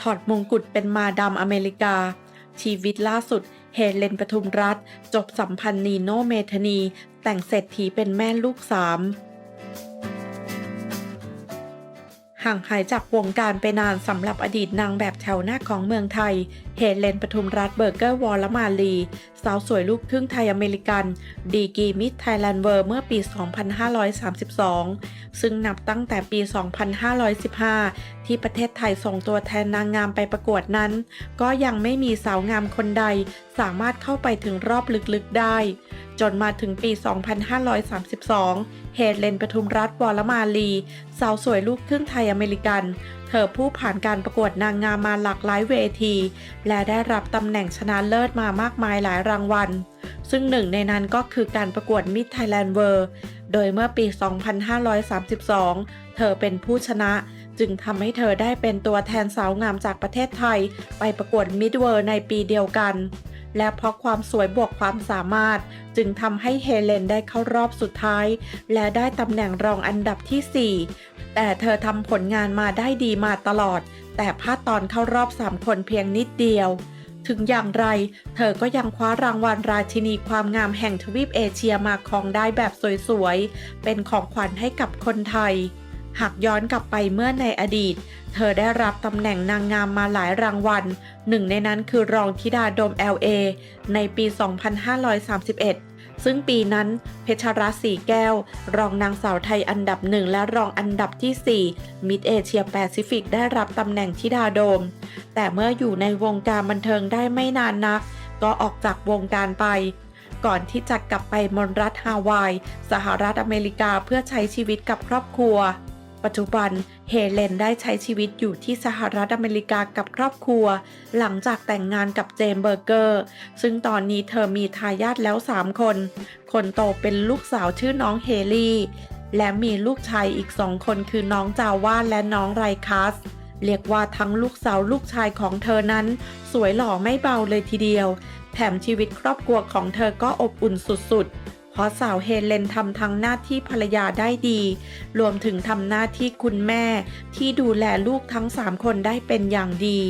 ถอดมงกุฎเป็นมาดามอเมริกา ชีวิตล่าสุด เฮเลนปทุมรัฐ จบสัมพันธ์นีโนเมธานี แต่งเศรษฐีเป็นแม่ลูกสาม ห่างหายจากวงการไปนานสำหรับอดีตนางแบบแถวหน้าของเมืองไทย เฮเลนปทุมรัฐเบอร์เกอร์วอลมาลี สาวสวยลูกครึ่งไทยอเมริกัน ดีกีมิสไทยแลนด์เวิร์เมื่อปี 2532 ซึ่งนับตั้งแต่ปี 2515 ที่ประเทศไทยส่งตัวแทนนางงามไปประกวดนั้น ก็ยังไม่มีสาวงามคนใดสามารถเข้าไปถึงรอบลึกๆได้ จนมาถึงปี 2532 เฮเลนปทุมรัฐวรมาลี สาวสวยลูกครึ่งไทยอเมริกัน เธอผู้ผ่านการประกวดนางงามมาหลากหลายเวที และได้รับตำแหน่งชนะเลิศมามากมายหลายรางวัล ซึ่งหนึ่งในนั้นก็คือการประกวดมิ s ไทยแลนด์เวิร์โดยเมื่อปี 2532 เธอเป็นผู้ชนะ จึงทำให้เธอได้เป็นตัวแทนสาวงามจากประเทศไทย ไปประกวดมิดเวิร์ในปีเดียวกัน และเพราะความสวยบวกความสามารถ จึงทำให้เฮเลนได้เข้ารอบสุดท้าย และได้ตำแหน่งรองอันดับที่ 4 แต่เธอทำผลงานมาได้ดีมาตลอด แต่พลาดตอนเข้ารอบ 3 คนเพียงนิดเดียว ถึงอย่างไร เธอก็ยังคว้ารางวัลราชินีความงามแห่งทวีปเอเชียมาครองได้แบบสวยๆ เป็นของขวัญให้กับคนไทย หากย้อนกลับไปเมื่อในอดีต เธอได้รับตำแหน่งนางงามมาหลายรางวัล หนึ่งในนั้นคือรองธิดาโดม LA ในปี 2531 ซึ่งปีนั้นเพชรรัตน์สีแก้ว รองนางสาวไทยอันดับหนึ่งและรองอันดับที่ 4 มิดเอเชียแปซิฟิกได้รับตำแหน่งธิดาโดม แต่เมื่ออยู่ในวงการบันเทิงได้ไม่นานนัก ก็ออกจากวงการไปก่อนที่จะกลับไปมณรัฐฮาวาย สหรัฐอเมริกาเพื่อใช้ชีวิตกับครอบครัว ปัจจุบันเฮเลนได้ใช้ชีวิตอยู่ที่สหรัฐอเมริกากับครอบครัว หลังจากแต่งงานกับเจมส์เบอร์เกอร์ ซึ่งตอนนี้เธอมีทายาทแล้ว 3 คน คนโตเป็นลูกสาวชื่อน้องเฮลี่ และมีลูกชายอีกสองคนคือน้องจาว่าและน้องไรคัสเรียกว่าทั้งลูกสาวลูกชายของเธอนั้น สวยหล่อไม่เบาเลยทีเดียว แถมชีวิตครอบครัวของเธอก็อบอุ่นสุดๆ ราะสาวเฮเลนทำทั้งหน้าที่ภรรยาได้ดี รวมถึงทำหน้าที่คุณแม่ที่ดูแลลูกทั้ง 3 คนได้เป็นอย่างดี